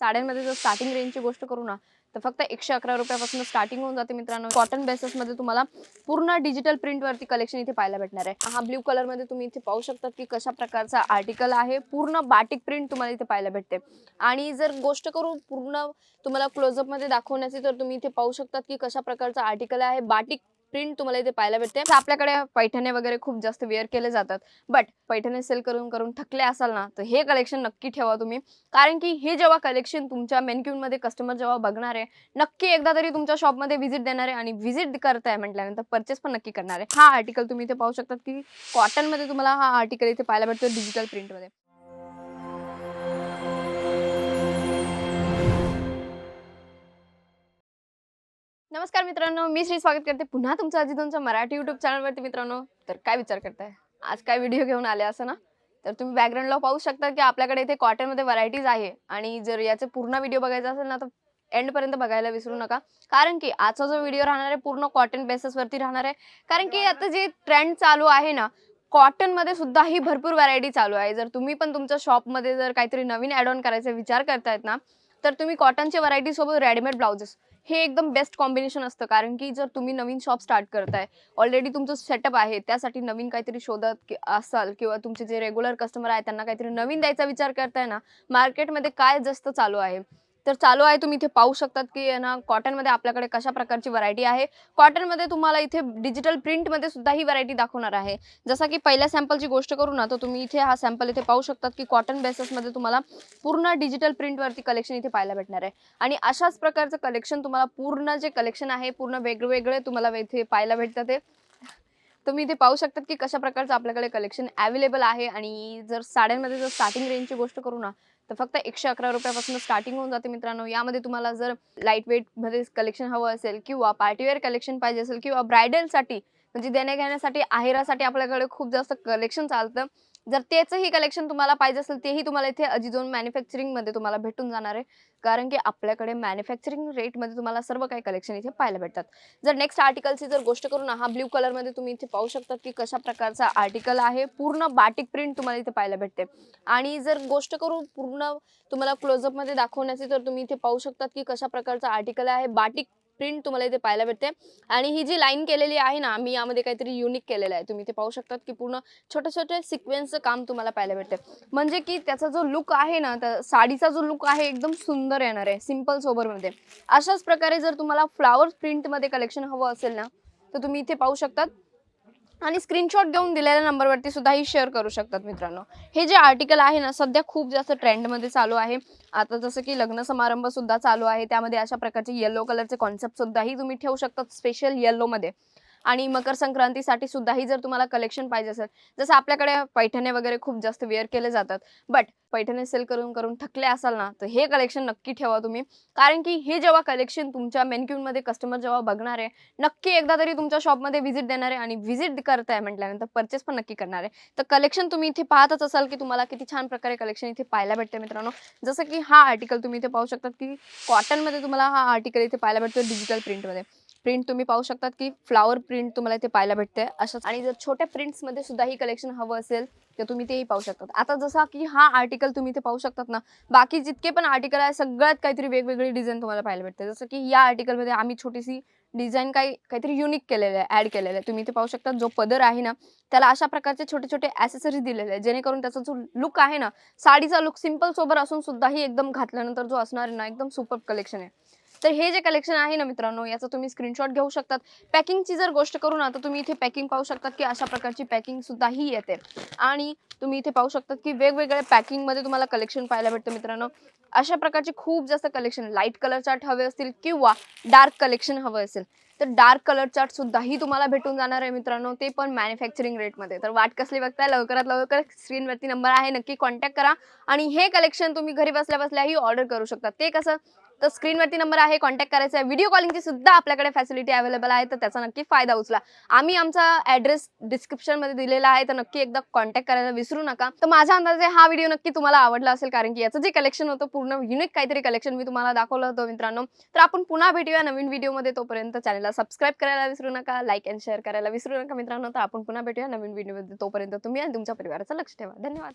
साड्यांमध्ये जर स्टार्टिंग रेंजची गोष्ट करू ना तर फक्त एकशे अकरा रुपयापासून स्टार्टिंग होऊन जाते मित्रांनो. कॉटन बेसिसमध्ये तुम्हाला पूर्ण डिजिटल प्रिंटवरती कलेक्शन इथे पाहायला भेटणार आहे. हा ब्ल्यू कलरमध्ये तुम्ही इथे पाहू शकता की कशा प्रकारचा आर्टिकल आहे. पूर्ण बाटिक प्रिंट तुम्हाला इथे पाहायला भेटते. आणि जर गोष्ट करू पूर्ण तुम्हाला क्लोजअपमध्ये दाखवण्याची तर तुम्ही इथे पाहू शकता की कशा प्रकारचा आर्टिकल आहे. बाटिक प्रिंट तुम्हाला इथे पाहायला भेटते. म्हणजे आपल्याकडे पैठणे वगैरे खूप जास्त वेअर केले जातात. बट पैठणे सेल करून करून थकले असाल ना तर हे कलेक्शन नक्की ठेवा तुम्ही. कारण की हे जेव्हा कलेक्शन तुमच्या मेनक्यूनमध्ये कस्टमर जेव्हा बघणार आहे नक्की एकदा तरी तुमच्या शॉपमध्ये व्हिजिट देणार आहे आणि व्हिजिट करताय म्हटल्यानंतर परचेस पण नक्की करणार आहे. हा आर्टिकल तुम्ही इथे पाहू शकतात की कॉटनमध्ये तुम्हाला हा आर्टिकल इथे पाहायला भेटतो डिजिटल प्रिंटमध्ये नमस्कार मित्रांनो मी श्री स्वागत करते पुन्हा तुमचं आजी तुमच्या मराठी युट्यूब चॅनलवरती मित्रांनो. तर काय विचार करताय? आज काय व्हिडिओ घेऊन आले असं ना? तर तुम्ही बॅकग्राऊंडला पाहू शकता की आपल्याकडे इथे कॉटनमध्ये व्हरायटीज आहे. आणि जर याचे पूर्ण व्हिडिओ बघायचा असेल ना तर एंडपर्यंत बघायला विसरू नका. कारण की आजचा जो व्हिडिओ राहणार आहे पूर्ण कॉटन बेसिस वरती राहणार आहे. कारण की आता जे ट्रेंड चालू आहे ना कॉटनमध्ये सुद्धा ही भरपूर व्हरायटी चालू आहे. जर तुम्ही पण तुमच्या शॉपमध्ये जर काहीतरी नवीन ऍड ऑन करायचा विचार करतायत ना तर तुम्ही कॉटनच्या व्हरायटी सोबत रेडीमेड ब्लाउजेस हे एकदम बेस्ट कॉम्बिनेशन असतं. कारण की जर तुम्ही नवीन शॉप स्टार्ट करताय ऑलरेडी तुमचं सेटअप आहे त्यासाठी नवीन काहीतरी शोधत असाल किंवा तुमचे जे रेग्युलर कस्टमर आहेत त्यांना काहीतरी नवीन द्यायचा विचार करताय ना मार्केटमध्ये काय जास्त चालू आहे? तर चालू आहे. तुम्ही इथे पाहू शकतात की ना कॉटनमध्ये आपल्याकडे कशा प्रकारची व्हरायटी आहे. कॉटनमध्ये तुम्हाला इथे डिजिटल प्रिंटमध्ये सुद्धा ही व्हरायटी दाखवणार आहे. जसं की पहिल्या सॅम्पलची गोष्ट करू ना तर तुम्ही इथे हा सॅम्पल इथे पाहू शकतात की कॉटन बेसिसमध्ये तुम्हाला पूर्ण डिजिटल प्रिंटवरती कलेक्शन इथे पाहायला भेटणार आहे. आणि अशाच प्रकारचं कलेक्शन तुम्हाला पूर्ण जे कलेक्शन आहे पूर्ण वेगवेगळे तुम्हाला इथे पाहायला भेटतात ते तुम्ही इथे पाहू शकतात की कशा प्रकारचं आपल्याकडे कलेक्शन अवेलेबल आहे. आणि जर साड्यांमध्ये जर स्टार्टिंग रेंजची गोष्ट करू ना तर फक्त एकशे अकरा रुपयापासून स्टार्टिंग होऊन जाते मित्रांनो. यामध्ये तुम्हाला जर लाइट वेटमध्ये कलेक्शन हवं असेल किंवा पार्टीवेअर कलेक्शन पाहिजे असेल किंवा ब्रायडलसाठी म्हणजे देण्या घेण्यासाठी आहेरासाठी आपल्याकडे खूप जास्त कलेक्शन चालतं. जर त्याचंही कलेक्शन तुम्हाला पाहिजे असेल तेही तुम्हाला इथे अजिझोन मॅन्युफॅक्चरिंगमध्ये तुम्हाला भेटून जाणार आहे. कारण की आपल्याकडे मॅन्युफॅक्चरिंग रेटमध्ये तुम्हाला सर्व काही कलेक्शन इथे पाहायला भेटतात. जर नेक्स्ट आर्टिकलची जर गोष्ट करून हा ब्ल्यू कलरमध्ये तुम्ही इथे पाहू शकता की कशा प्रकारचा आर्टिकल आहे. पूर्ण बाटिक प्रिंट तुम्हाला इथे पाहायला भेटते. आणि जर गोष्ट करू पूर्ण तुम्हाला क्लोजअपमध्ये दाखवण्याची तर तुम्ही इथे पाहू शकतात की कशा प्रकारचा आर्टिकल आहे. बाटिक प्रिंट तुम्हाला इथे पाहायला भेटते. आणि ही जी लाईन केलेली आहे ना मी यामध्ये काहीतरी युनिक केलेलं आहे. तुम्ही इथे पाहू शकतात की पूर्ण छोटे छोटे सिक्वेन्सचं काम तुम्हाला पाहायला भेटते. म्हणजे की त्याचा जो लुक आहे ना तर साडीचा जो लुक आहे एकदम सुंदर येणार आहे. सिंपल सोबरमध्ये अशाच प्रकारे जर तुम्हाला फ्लावर प्रिंटमध्ये कलेक्शन हवं असेल ना तर तुम्ही इथे पाहू शकतात. आणि स्क्रीनशॉट घेऊन दिलेल्या नंबरवरती सुद्धाही शेअर करू शकतात मित्रांनो. हे जे आर्टिकल आहे ना सध्या खूप जास्त ट्रेंडमध्ये चालू आहे. आता जसं की लग्न समारंभ सुद्धा चालू आहे. त्यामध्ये अशा प्रकारचे येलो कलरचे कॉन्सेप्ट सुद्धाही तुम्ही ठेवू शकतात स्पेशल येल्लोमध्ये आणि मकर संक्रांतीसाठी सुद्धाही जर तुम्हाला कलेक्शन पाहिजे असेल जसं आपल्याकडे पैठणे वगैरे खूप जास्त वेअर केले जातात बट पैठणे सेल करून करून थकले असाल ना तर हे कलेक्शन नक्की ठेवा तुम्ही. कारण की हे जेव्हा कलेक्शन तुमच्या मेनक्यूनमध्ये कस्टमर जेव्हा बघणार आहे नक्की एकदा तरी तुमच्या शॉपमध्ये व्हिजिट देणार आहे आणि व्हिजिट करताय म्हटल्यानंतर परचेस पण नक्की करणार आहे. तर कलेक्शन तुम्ही इथे पाहतच असाल की तुम्हाला किती छान प्रकारे कलेक्शन इथे पाहायला भेटते मित्रांनो. जसं की हा आर्टिकल तुम्ही इथे पाहू शकतात की कॉटनमध्ये तुम्हाला हा आर्टिकल इथे पाहायला भेटतो डिजिटल प्रिंटमध्ये प्रिंट तुम्ही पाहू शकतात की फ्लावर प्रिंट तुम्हाला इथे पाहायला भेटते असंच आणि जर छोट्या प्रिंट्समध्ये सुद्धा ही कलेक्शन हवं असेल तर तुम्ही तेही पाहू शकतात. आता जसा की हा आर्टिकल तुम्ही इथे पाहू शकतात ना बाकी जितके पण आर्टिकल आहे सगळ्यात काहीतरी वेगवेगळी डिझाईन तुम्हाला पाहायला भेटते. जसं की या आर्टिकलमध्ये आम्ही छोटीशी डिझाईन काही काहीतरी युनिक केलेलं आहे ऍड केलेलं आहे. तुम्ही इथे पाहू शकता जो पदर आहे ना त्याला अशा प्रकारचे छोटे छोटे ॲसेसरीज दिलेले आहे जेणेकरून त्याचा जो लुक आहे ना साडीचा लुक सिंपल सोबर असून सुद्धाही एकदम घातल्यानंतर जो असणार ना एकदम सुपर कलेक्शन आहे. तर हे जे कलेक्शन आहे ना मित्रांनो याचा तुम्ही स्क्रीनशॉट घेऊ शकतात. पॅकिंगची जर गोष्ट करू ना तर तुम्ही इथे पॅकिंग पाहू शकतात की अशा प्रकारची पॅकिंग सुद्धा ही येते. आणि तुम्ही इथे पाहू शकतात की वेगवेगळ्या पॅकिंगमध्ये तुम्हाला कलेक्शन पाहायला भेटतं मित्रांनो. अशा प्रकारचे खूप जास्त कलेक्शन लाइट कलर चार्ट हवे असतील किंवा डार्क कलेक्शन हवं असेल. तर डार्क कलर चार्ट सुद्धाही तुम्हाला भेटून जाणार आहे मित्रांनो ते पण मॅन्युफॅक्चरिंग रेटमध्ये तर वाट कसली बघताय? लवकरात लवकर स्क्रीनवरती नंबर आहे नक्की कॉन्टॅक्ट करा. आणि हे कलेक्शन तुम्ही घरी बसल्या बसल्याही ऑर्डर करू शकता. ते कसं? तर स्क्रीनवरती नंबर आहे कॉन्टॅक्ट करायचा आहे. व्हिडिओ कॉलिंगची सुद्धा आपल्याकडे फॅसिलिटी अवेलेबल आहे तर त्याचा नक्की फायदा उचला. आम्ही आमचा ॲड्रेस डिस्क्रिप्शनमध्ये दिलेला आहे तर नक्की एकदा कॉन्टॅक्ट करायला विसरू नका. तर माझ्या अंदाजे हा व्हिडिओ नक्की तुम्हाला आवडला असेल कारण की याचं जे कलेक्शन होतं पूर्ण युनिक काहीतरी कलेक्शन मी तुम्हाला दाखवलं होतं मित्रांनो. तर आपण पुन्हा भेटूया नवीन व्हिडिओमध्ये तोपर्यंत. चॅनलला सबस्क्राईब करायला विसरू नका लाईक अँड शेअर करायला विसरू नका मित्रांनो. तर आपण पुन्हा भेटूया नवीन व्हिडिओमध्ये तोपर्यंत तुम्ही आणि तुमच्या परिवाराचं लक्ष ठेवा. धन्यवाद.